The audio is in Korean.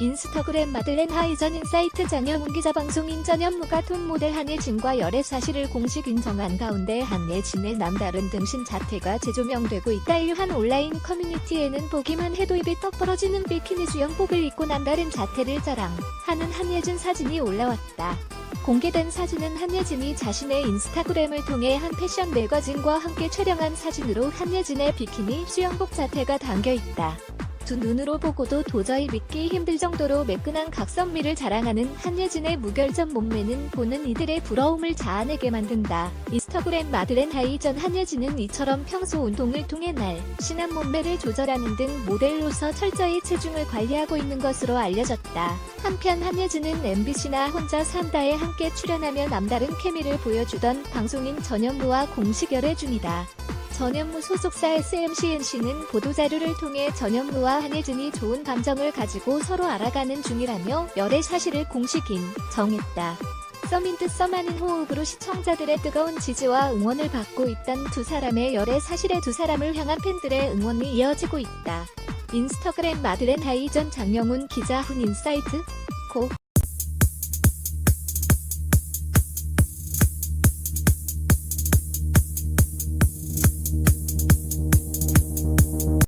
인스타그램 마들렌 하이전 인사이트 장영훈 기자 방송인 전현무가 톱 모델 한예진과 열애 사실을 공식 인정한 가운데 한예진의 남다른 등신 자태가 재조명되고 있다. 일한 온라인 커뮤니티에는 보기만 해도 입이 떡 벌어지는 비키니 수영복을 입고 남다른 자태를 자랑하는 한예진 사진이 올라왔다. 공개된 사진은 한예진이 자신의 인스타그램을 통해 한 패션 매거진과 함께 촬영한 사진으로 한예진의 비키니 수영복 자태가 담겨 있다. 두 눈으로 보고도 도저히 믿기 힘들 정도로 매끈한 각선미를 자랑하는 한예진의 무결점 몸매는 보는 이들의 부러움을 자아내게 만든다. 인스타그램 마들렌 하이 전 한예진은 이처럼 평소 운동을 통해 날씬한 몸매를 조절하는 등 모델로서 철저히 체중을 관리하고 있는 것으로 알려졌다. 한편 한예진은 MBC나 혼자 산다에 함께 출연하며 남다른 케미를 보여주던 방송인 전현무와 공식 열애 중이다. 전현무 소속사 SMCNC는 보도자료를 통해 전현무와 한예진이 좋은 감정을 가지고 서로 알아가는 중이라며 열애 사실을 공식 인정했다. 썸인 듯 썸하는 호흡으로 시청자들의 뜨거운 지지와 응원을 받고 있던 두 사람의 열애 사실에 두 사람을 향한 팬들의 응원이 이어지고 있다. 인스타그램 마들렌 하이 전 장영훈 기자 훈 인사이트 고